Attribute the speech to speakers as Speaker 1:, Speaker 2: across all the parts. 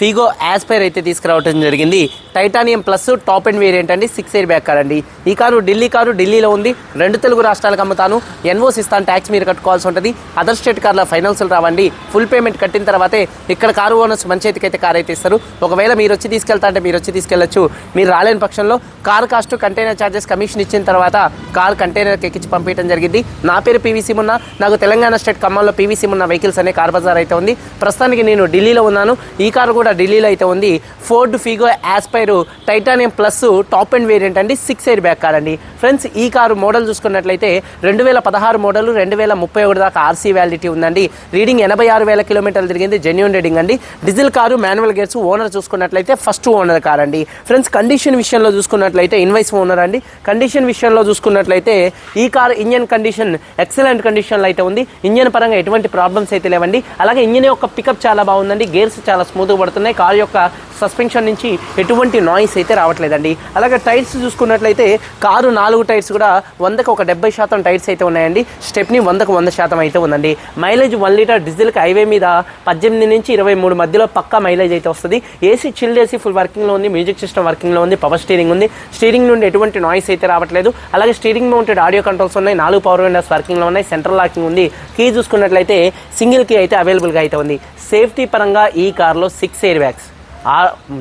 Speaker 1: Figo aspire అయితే తీసుకురావడం జరిగింది. Titanium plus top and variant అండి సిక్స్ ఎయిర్ బ్యాక్ కార్ అండి. ఈ కారు ఢిల్లీ కారు ఢిల్లీలో ఉంది. రెండు తెలుగు రాష్ట్రాలకు అమ్ముతాను. ఎన్ఓస్ ఇస్తాను ట్యాక్స్ మీరు కట్టుకోవాల్సి ఉంటుంది. అదర్ స్టేట్ కార్ల ఫైనాన్షియల్ రావండి. ఫుల్ పేమెంట్ కట్టిన తర్వాతే ఇక్కడ కారు ఓనర్స్ మంచి అయితే కార్ అయితే ఇస్తారు. ఒకవేళ మీరు వచ్చి తీసుకెళ్తా అంటే మీరు వచ్చి తీసుకెళ్ళొచ్చు మీరు రాలేని పక్షంలో car cost container charges commission ఇచ్చిన తర్వాత కార్ కంటైనర్కి ఎక్కించి పంపించడం జరిగింది. నా పేరు పీవీసీ మున్న నాకు తెలంగాణ స్టేట్ ఖమ్మంలో పీవీసీ మున్న వెహికల్స్ అనే కార్ బజార్ అయితే ఉంది. ప్రస్తుతానికి నేను ఢిల్లీలో ఉన్నాను. ఈ కారు కూడా ఢిల్లీలో అయితే ఉంది. Ford Figo Aspire titanium plus top and variant అండి. సిక్స్ ఎయిర్ బ్యాక్ కార్ అండి. ఫ్రెండ్స్ ఈ కారు మోడల్ చూసుకున్నట్లయితే రెండు వేల పదహారు మోడల్ రెండు వేల ముప్పై ఒకటి దాకా ఆర్సీ వ్యాలిడిటీ ఉందండి. రీడింగ్ ఎనభై ఆరు వేల కిలోమీటర్లు తిరిగింది. జెన్యున్ రీడింగ్ అండి. Diesel car manual gears owner చూసుకున్నట్లయితే ఫస్ట్ ఓనర్ కార్ అండి. ఫ్రెండ్స్ కండిషన్ విషయంలో చూసుకున్నట్లయితే ఇన్వైస్ ఓనర్ అండి. కండిషన్ విషయంలో చూసుకున్నట్లయితే ఈ కార్ ఇంజన్ కండిషన్ ఎక్సలెంట్ కండిషన్లో అయితే ఉంది. ఇంజన్ పరంగా ఎటువంటి ప్రాబ్లమ్స్ అయితే లేవండి. అలాగే ఇంజన్ యొక్క పికప్ చాలా బాగుందండి. గేర్స్ చాలా స్మూత్గా పడుతున్నాయి కార్ యొక్క సస్పెన్షన్ నుంచి ఎటువంటి నాయిస్ అయితే రావట్లేదండి. అలాగే టైర్స్ చూసుకున్నట్లయితే కారు నాలుగు టైర్స్ కూడా వందకు ఒక డెబ్బై శాతం టైర్స్ అయితే ఉన్నాయండి. స్టెప్ని వందకు వంద శాతం అయితే ఉందండి. మైలేజ్ వన్ లీటర్ డీజిల్కి హైవే మీద పద్దెనిమిది నుంచి ఇరవై మూడు మధ్యలో పక్కా మైలేజ్ అయితే వస్తుంది. ఏసీ చిల్డ్ ఏసీ ఫుల్ వర్కింగ్లో ఉంది. మ్యూజిక్ సిస్టమ్ వర్కింగ్లో ఉంది. పవర్ స్టీరింగ్ ఉంది. స్టీరింగ్ నుండి ఎటువంటి నాయిస్ అయితే రావట్లేదు. అలాగే స్టీరింగ్ మౌంటెడ్ ఆడియో కంట్రోల్స్ ఉన్నాయి. నాలుగు పవర్ విండోస్ వర్కింగ్లో ఉన్నాయి. సెంట్రల్ లాకింగ్ ఉంది. కీ చూసుకున్నట్లయితే సింగిల్ కీ అయితే అవైలబుల్గా అయితే ఉంది. సేఫ్టీ పరంగా ఈ కార్లో సిక్స్ ఎయిర్ బ్యాగ్స్.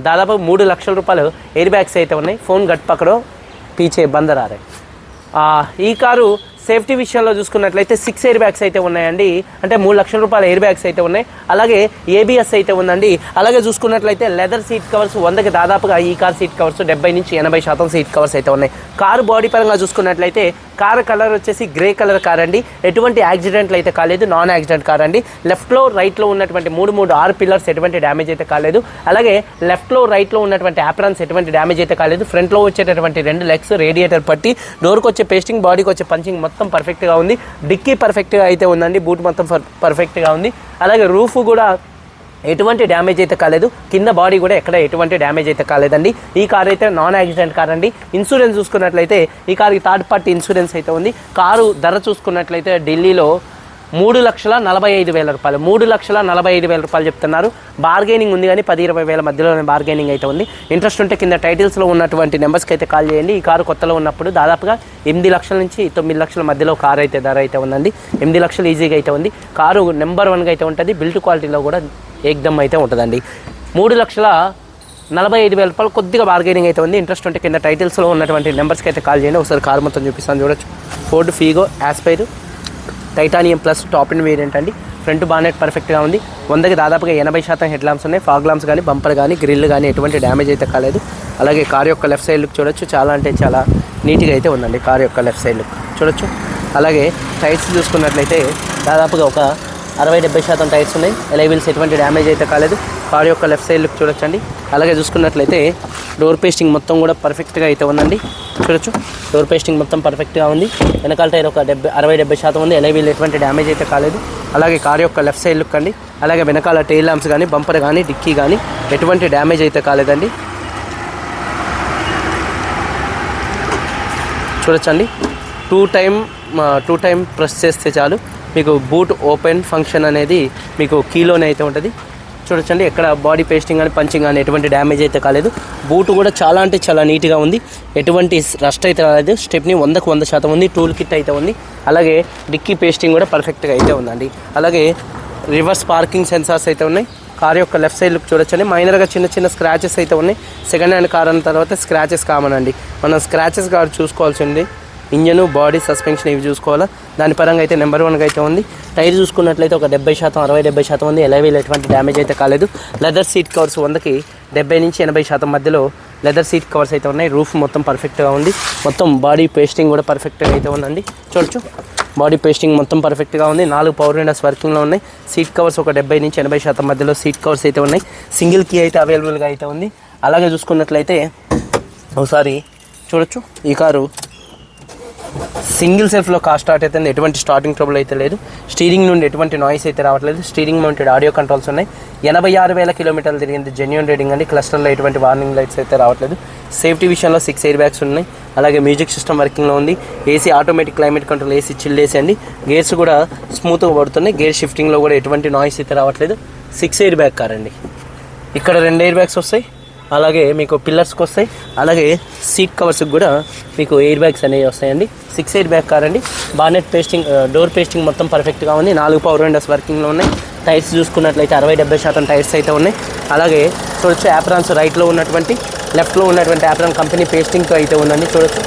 Speaker 1: దాదాపు మూడు లక్షల రూపాయలు ఎయిర్ బ్యాగ్స్ అయితే ఉన్నాయి. ఫోన్ గట్ పక్కడో పీచే బందరారే. ఈ కారు సేఫ్టీ విషయంలో చూసుకున్నట్లయితే సిక్స్ ఎయిర్ బ్యాగ్స్ అయితే ఉన్నాయండి. అంటే మూడు లక్షల రూపాయల ఎయిర్ బ్యాగ్స్ అయితే ఉన్నాయి. అలాగే ఏబిఎస్ అయితే ఉందండి. అలాగే చూసుకున్నట్లయితే లెదర్ సీట్ కవర్స్ వందకి దాదాపుగా ఈ కార్ సీట్ కవర్స్ డెబ్బై నుంచి ఎనభై శాతం సీట్ కవర్స్ అయితే ఉన్నాయి. కారు బాడీ పరంగా చూసుకున్నట్లయితే కారు కలర్ వచ్చేసి గ్రే కలర్ కార్ అండి. ఎటువంటి యాక్సిడెంట్లు అయితే కాలేదు. నాన్ యాక్సిడెంట్ కార్ అండి. లెఫ్ట్లో రైట్లో ఉన్నటువంటి మూడు మూడు ఆరు పిల్లర్స్ ఎటువంటి డ్యామేజ్ అయితే కాలేదు. అలాగే లెఫ్ట్లో రైట్లో ఉన్నటువంటి యాప్రాన్స్ ఎటువంటి డ్యామేజ్ అయితే కాలేదు. ఫ్రంట్లో వచ్చేటటువంటి రెండు లెగ్స్ రేడియేటర్ పట్టి డోర్కి వచ్చే పేస్టింగ్ బాడీకి వచ్చే పంచింగ్ మొత్తం మొత్తం పర్ఫెక్ట్గా ఉంది. డిక్కీ పర్ఫెక్ట్గా అయితే ఉందండి. బూట్ మొత్తం పర్ఫెక్ట్గా ఉంది. అలాగే రూఫ్ కూడా ఎటువంటి డ్యామేజ్ అయితే కాలేదు. కింద బాడీ కూడా ఎక్కడ ఎటువంటి డ్యామేజ్ అయితే కాలేదండి. ఈ కార్ అయితే నాన్ యాక్సిడెంట్ కార్ అండి. ఇన్సూరెన్స్ చూసుకున్నట్లయితే ఈ కార్కి థర్డ్ పార్టీ ఇన్సూరెన్స్ అయితే ఉంది. కారు ధర చూసుకున్నట్లయితే ఢిల్లీలో మూడు లక్షల నలభై ఐదు వేల రూపాయలు. మూడు లక్షల నలభై ఐదు వేల రూపాయలు చెప్తున్నారు. బార్గెనింగ్ ఉంది కానీ పది ఇరవై వేల మధ్యలోనే బార్గెనింగ్ అయితే ఉంది. ఇంట్రెస్ట్ ఉంటే కింద టైటిల్స్లో ఉన్నటువంటి నెంబర్స్కి అయితే కాల్ చేయండి. ఈ కారు కొత్తలో ఉన్నప్పుడు దాదాపుగా ఎనిమిది లక్షల నుంచి తొమ్మిది లక్షల మధ్యలో కారు అయితే ధర అయితే ఉందండి. ఎనిమిది లక్షలు ఈజీగా అయితే ఉంది. కారు నెంబర్ వన్గా అయితే ఉంటుంది. బిల్ట్ క్వాలిటీలో కూడా ఏకదమ్ అయితే ఉంటుందండి. మూడు లక్షల నలభై ఐదు వేల రూపాయలు కొద్దిగా బార్గెనింగ్ అయితే ఉంది. ఇంట్రెస్ట్ ఉంటే కింద టైటిల్స్లో ఉన్నటువంటి నెంబర్స్కి అయితే కాల్ చేయండి. ఒకసారి కారు మొత్తం చూపిస్తాను. చూడొచ్చు. Ford Figo Aspire Titanium plus top and variant అండి. ఫ్రంట్ బానెట్ పర్ఫెక్ట్గా ఉంది. వందకి దాదాపుగా ఎనభై శాతం హెడ్ లాంప్స్ ఉన్నాయి. ఫాగ్ లాంప్స్ కానీ బంపర్ కానీ గ్రిల్ కానీ ఎటువంటి డ్యామేజ్ అయితే కాలేదు. అలాగే కార్ యొక్క లెఫ్ట్ సైడ్ లుక్ చూడొచ్చు. చాలా అంటే చాలా నీట్గా అయితే ఉందండి కార్ యొక్క లెఫ్ట్ సైడ్ లుక్ చూడొచ్చు. అలాగే టైర్స్ చూసుకున్నట్లయితే దాదాపుగా ఒక అరవై డెబ్బై శాతం టైర్స్ ఉన్నాయి. ఎలైవిల్స్ ఎటువంటి డ్యామేజ్ అయితే కాలేదు. కార్ యొక్క లెఫ్ట్ సైడ్ లుక్ చూడొచ్చండి. అలాగే చూసుకున్నట్లయితే డోర్ పేస్టింగ్ మొత్తం కూడా పర్ఫెక్ట్గా అయితే ఉందండి. చూడొచ్చు. డోర్ పేస్టింగ్ మొత్తం పర్ఫెక్ట్గా ఉంది. వెనకాల టైర్ ఒక డెబ్బై అరవై డెబ్బై శాతం ఉంది. ఎలైవీల్ ఎటువంటి డ్యామేజ్ అయితే కాలేదు. అలాగే కార్ యొక్క లెఫ్ట్ సైడ్ లుక్ అండి. అలాగే వెనకాల టైల్ ల్యాంప్స్ కానీ బంపర్ కానీ డిక్కీ కానీ ఎటువంటి డ్యామేజ్ అయితే కాలేదండి. చూడొచ్చండి. Two time two time press చేస్తే చాలు. మీకు బూట్ ఓపెన్ ఫంక్షన్ అనేది మీకు కీలోనే అయితే ఉంటుంది. చూడొచ్చండి. ఎక్కడ బాడీ పేస్టింగ్ కానీ పంచింగ్ కానీ ఎటువంటి డ్యామేజ్ అయితే కాలేదు. బూట్ కూడా చాలా అంటే చాలా నీట్గా ఉంది. ఎటువంటి రస్ట్ అయితే రాలేదు. స్టెప్ని వందకు వంద శాతం ఉంది. టూల్ కిట్ అయితే ఉంది. అలాగే డిక్కీ పేస్టింగ్ కూడా పర్ఫెక్ట్గా అయితే ఉందండి. అలాగే రివర్స్ పార్కింగ్ సెన్సార్స్ అయితే ఉన్నాయి. కార్ యొక్క లెఫ్ట్ సైడ్ లుక్ చూడొచ్చండి. మైనర్గా చిన్న చిన్న స్క్రాచెస్ అయితే ఉన్నాయి. సెకండ్ హ్యాండ్ కార్ అన్న తర్వాత స్క్రాచెస్ కామన్ అండి. మనం స్క్రాచెస్ కార్ చూసుకోవాల్సి ఉంది ఇంజను బాడీ సస్పెన్షన్ ఇవి చూసుకోవాలా. దాని పరంగా అయితే నెంబర్ వన్గా అయితే ఉంది. టైర్ చూసుకున్నట్లయితే ఒక డెబ్బై శాతం అరవై డెబ్బై శాతం ఉంది. ఎలవీలు ఎటువంటి డ్యామేజ్ అయితే కాలేదు. లెదర్ సీట్ కవర్స్ వందకి డెబ్బై నుంచి ఎనభై శాతం మధ్యలో లెదర్ సీట్ కవర్స్ అయితే ఉన్నాయి. రూఫ్ మొత్తం పర్ఫెక్ట్గా ఉంది. మొత్తం బాడీ పేస్టింగ్ కూడా పర్ఫెక్ట్గా అయితే ఉందండి. చూడొచ్చు. బాడీ పేస్టింగ్ మొత్తం పర్ఫెక్ట్గా ఉంది. నాలుగు పవర్ విండోస్ వర్కింగ్లో ఉన్నాయి. సీట్ కవర్స్ ఒక డెబ్బై నుంచి ఎనభై శాతం మధ్యలో సీట్ కవర్స్ అయితే ఉన్నాయి. సింగిల్ కీ అయితే అవైలబుల్గా అయితే ఉంది. అలాగే చూసుకున్నట్లయితే ఒకసారి చూడొచ్చు. ఈ కారు సింగిల్ సెల్ఫ్లో కార్ స్టార్ట్ అయితే ఎటువంటి స్టార్టింగ్ ట్రబుల్ అయితే లేదు. స్టీరింగ్ నుండి ఎటువంటి నాయిస్ అయితే రావట్లేదు. స్టీరింగ్ మౌంటెడ్ ఆడియో కంట్రోల్స్ ఉన్నాయి. ఎనభై ఆరు వేల కిలోమీటర్లు తిరిగింది జెన్యున్ రేటింగ్ అండి. క్లస్టర్లో ఎటువంటి వార్నింగ్ లైట్స్ అయితే రావట్లేదు. సేఫ్టీ విషయంలో సిక్స్ ఎయిర్ బ్యాగ్స్ ఉన్నాయి. అలాగే మ్యూజిక్ సిస్టమ్ వర్కింగ్లో ఉంది. AC automatic climate control AC chill AC అండి గేర్స్ కూడా స్మూత్గా పడుతున్నాయి. గేర్ షిఫ్టింగ్లో కూడా ఎటువంటి నాయిస్ అయితే రావట్లేదు. సిక్స్ ఎయిర్ బ్యాగ్ కార్ అండి. ఇక్కడ రెండు ఎయిర్ బ్యాగ్స్ వస్తాయి. అలాగే మీకు పిల్లర్స్కి వస్తాయి. అలాగే సీట్ కవర్స్కి కూడా మీకు ఎయిర్ బ్యాగ్స్ అనేవి వస్తాయండి. సిక్స్ ఎయిర్ బ్యాగ్ కార్ అండి. బానెట్ పేస్టింగ్ డోర్ పేస్టింగ్ మొత్తం పర్ఫెక్ట్గా ఉంది. నాలుగు పవర్ విండోస్ వర్కింగ్లో ఉన్నాయి. టైర్స్ చూసుకున్నట్లయితే అరవై డెబ్బై శాతం టైర్స్ అయితే ఉన్నాయి. అలాగే చూడొచ్చు యాప్రాన్స్ రైట్లో ఉన్నటువంటి లెఫ్ట్లో ఉన్నటువంటి యాప్రాన్ కంపెనీ పేస్టింగ్తో అయితే ఉందండి. చూడొచ్చు.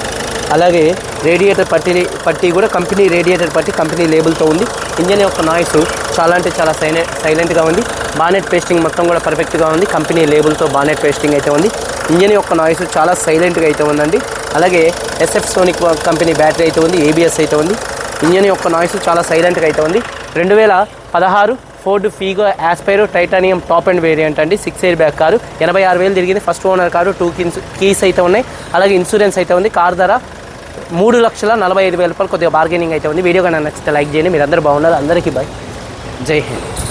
Speaker 1: అలాగే రేడియేటర్ పట్టి పట్టి కూడా కంపెనీ రేడియేటర్ పట్టి కంపెనీ లేబుల్తో ఉంది. ఇంజన్ యొక్క నాయిస్ చాలా అంటే చాలా సైలెంట్ సైలెంట్గా ఉంది. బానెట్ పేస్టింగ్ మొత్తం కూడా పర్ఫెక్ట్గా ఉంది. కంపెనీ లేబుల్తో బానెట్ పేస్టింగ్ అయితే ఉంది. ఇంజన్ యొక్క నాయిస్ చాలా సైలెంట్గా అయితే ఉందండి. అలాగే ఎస్ఎఫ్ సోనిక్ కంపెనీ బ్యాటరీ అయితే ఉంది. ఏబిఎస్ అయితే ఉంది. ఇంజన్ యొక్క నాయిస్ చాలా సైలెంట్గా అయితే ఉంది. రెండు వేల పదహారు Ford Figo యాస్పైరో titanium top and variant అండి. Six air bag car. ఎనభై ఆరు వేలు తిరిగింది. First owner car. టూ కిన్స్ కీస్ అయితే ఉన్నాయి. అలాగే ఇన్సూరెన్స్ అయితే ఉంది. కార్ ధర మూడు లక్షల నలభై ఐదు వేల రూపాయలు కొద్దిగా బార్గెనింగ్ అయితే ఉంది. వీడియో కానీ నచ్చితే లైక్ చేయండి. మీరు అందరూ బాగున్నారు. అందరికీ బాయ్. జై హింద్.